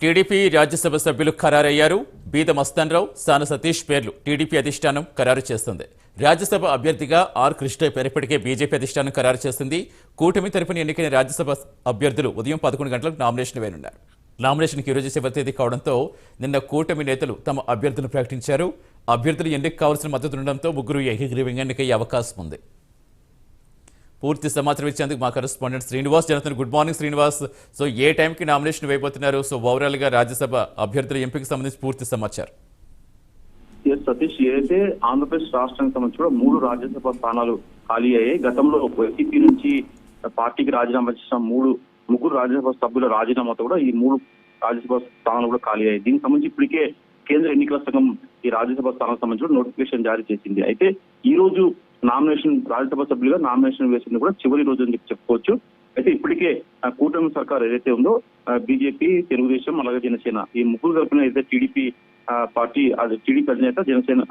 TDP Rajya Sabha సభ్యులు ఖరారయ్యారు. బీద మస్తన్రావు సాన సతీష్ పేర్లు టీడీపీ అధిష్టానం ఖరారు చేస్తుంది. రాజ్యసభ అభ్యర్థిగా ఆర్ కృష్ణ పేరప్పటికే బీజేపీ అధిష్టానం ఖరారు చేసింది కూటమి తరపున ఎన్నికైన రాజ్యసభ అభ్యర్థులు ఉదయం పదకొండు గంటలకు నామినేషన్ వేయనున్నారు. నామినేషన్కి ఈరోజు చివరి తేదీ కావడంతో నిన్న కూటమి నేతలు తమ అభ్యర్థులను ప్రకటించారు. అభ్యర్థులు ఎన్నిక కావాల్సిన మద్దతు ఉండడంతో ముగ్గురు ఏకగ్రీవంగా ఎన్నికయ్యే అవకాశం ఉంది. పూర్తి సమాచారం ఇచ్చేందుకు మా కరెస్పాండెంట్ శ్రీనివాస్ జనతన్ గుడ్ మార్నింగ్ శ్రీనివాస్. సో ఏ టైంకి నామినేషన్ వేయబోతున్నారు? సో ఓవరాల్గా రాజ్యసభ అభ్యర్థుల ఎంపిక సంబంధించి పూర్తి సమాచారం. సతీష్ ఏదైతే ఆంధ్రప్రదేశ్ రాష్ట్రానికి సంబంధించి మూడు రాజ్యసభ స్థానాలు ఖాళీ అయ్యాయి. గతంలో వైసీపీ నుంచి పార్టీకి రాజీనామా చేసిన మూడు ముగ్గురు రాజ్యసభ సభ్యుల రాజీనామాతో కూడా ఈ మూడు రాజ్యసభ స్థానాలు కూడా ఖాళీ అయ్యాయి. దీనికి సంబంధించి ఇప్పటికే కేంద్ర ఎన్నికల సంఘం ఈ రాజ్యసభ స్థానాలకు సంబంధించి నోటిఫికేషన్ జారీ చేసింది. అయితే ఈ రోజు నామినేషన్ రాజ్యసభ సభ్యులుగా నామినేషన్ వేసింది కూడా చివరి రోజు అని చెప్పి చెప్పుకోవచ్చు. అయితే ఇప్పటికే కూటమి సర్కార్ ఏదైతే ఉందో బీజేపీ తెలుగుదేశం అలాగే జనసేన ఈ ముగ్గురు తరపున ఏదైతే టీడీపీ పార్టీ అది టీడీపీ అధినేత జనసేన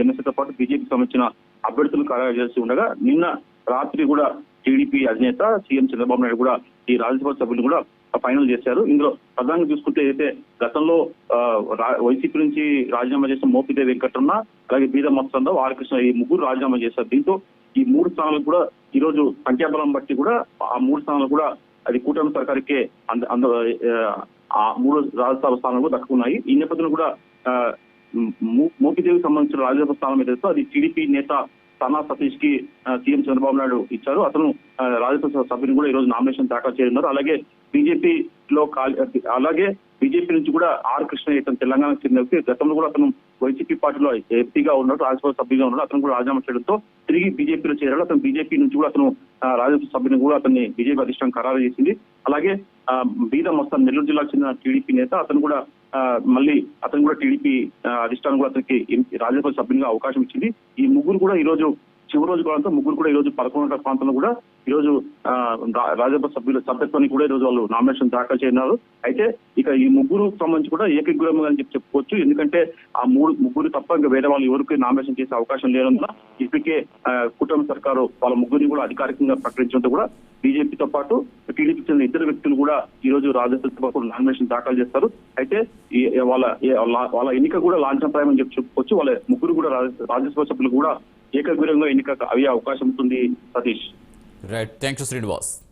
జనసేనతో పాటు బీజేపీ సంబంధించిన అభ్యర్థులు ఖరారు చేసి ఉండగా నిన్న రాత్రి కూడా టీడీపీ అధినేత సీఎం చంద్రబాబు నాయుడు కూడా ఈ రాజ్యసభ సభ్యులు కూడా ఫైనల్ చేశారు. ఇందులో ప్రధానంగా చూసుకుంటే అయితే గతంలో ఆ, రా- వైసీపీ నుంచి రాజీనామా చేసిన మోపిదేవి వెంకటరమణ అలాగే బీద మత్సంరావు ఆర్కృష్ణ ఈ ముగ్గురు రాజీనామా చేశారు. దీంతో ఈ మూడు స్థానాలు కూడా ఈ రోజు సంఖ్యాబలం బట్టి కూడా ఆ మూడు స్థానాలు కూడా అది కూటమి సర్కారుకే అంద అంద ఆ మూడు రాజ్యసభ స్థానాలు కూడా దక్కున్నాయి. ఈ నేపథ్యంలో కూడా మోపిదేవికి సంబంధించిన రాజ్యసభ స్థానం ఏదైతే అది టీడీపీ నేత సనా సతీష్కి సీఎం చంద్రబాబు నాయుడు ఇచ్చారు. అతను రాజ్యసభ సభ్యుని కూడా ఈ రోజు నామినేషన్ దాఖలు చేయనున్నారు. అలాగే బీజేపీ లో అలాగే బీజేపీ నుంచి కూడా ఆర్ కృష్ణ ఇతను తెలంగాణకు చెందిన వ్యక్తి గతంలో కూడా అతను వైసీపీ పార్టీలో ఎంపీగా ఉన్నాడు రాజ్యసభ సభ్యుగా ఉన్నాడు అతను కూడా రాజీనామా చేయడంతో తిరిగి బీజేపీలో చేరాడు. అతను బీజేపీ నుంచి కూడా అతను రాజ్యసభ సభ్యుని కూడా అతన్ని బీజేపీ అధిష్టానం ఖరారు చేసింది. అలాగే ఆ, బీద మస్తాన్ నెల్లూరు జిల్లాకు చెందిన టీడీపీ నేత అతను కూడా మళ్ళీ అతను కూడా టీడీపీ అధిష్టానం కూడా అతనికి రాజ్యసభ సభ్యునిగా అవకాశం ఇచ్చింది. ఈ ముగ్గురు కూడా ఈ రోజు చివరి రోజు కావడంతో ముగ్గురు కూడా ఈ రోజు పదకొండు ప్రాంతంలో కూడా ఈ రోజు ఆ, రా- రాజ్యసభ సభ్యుల సభ్యత్వానికి కూడా ఈ రోజు వాళ్ళు నామినేషన్ దాఖలు చేయనున్నారు. అయితే ఇక ఈ ముగ్గురు సంబంధించి కూడా ఏకగ్రీవంగా అని చెప్పి చెప్పుకోవచ్చు. ఎందుకంటే ఆ మూడు ముగ్గురు తప్ప ఇంకా వేరే వాళ్ళు ఎవరికి నామినేషన్ చేసే అవకాశం లేనందున ఇప్పటికే ఆ, సర్కారు వాళ్ళ ముగ్గురిని కూడా అధికారికంగా ప్రకటించడంతో కూడా బీజేపీతో పాటు టీడీపీ చెందిన ఇద్దరు వ్యక్తులు కూడా ఈ రోజు రాజ్యసభకు నామినేషన్ దాఖలు చేస్తారు. అయితే వాళ్ళ వాళ్ళ- ఎన్నిక కూడా లాంఛనప్రాయం అని చెప్పి చెప్పుకోవచ్చు. వాళ్ళ ముగ్గురు కూడా రాజ్యసభ సభ్యులు కూడా ఏకగ్రీవంగా ఎన్నిక అయ్యే అవకాశం ఉంటుంది Satish. Right thank you Srinivas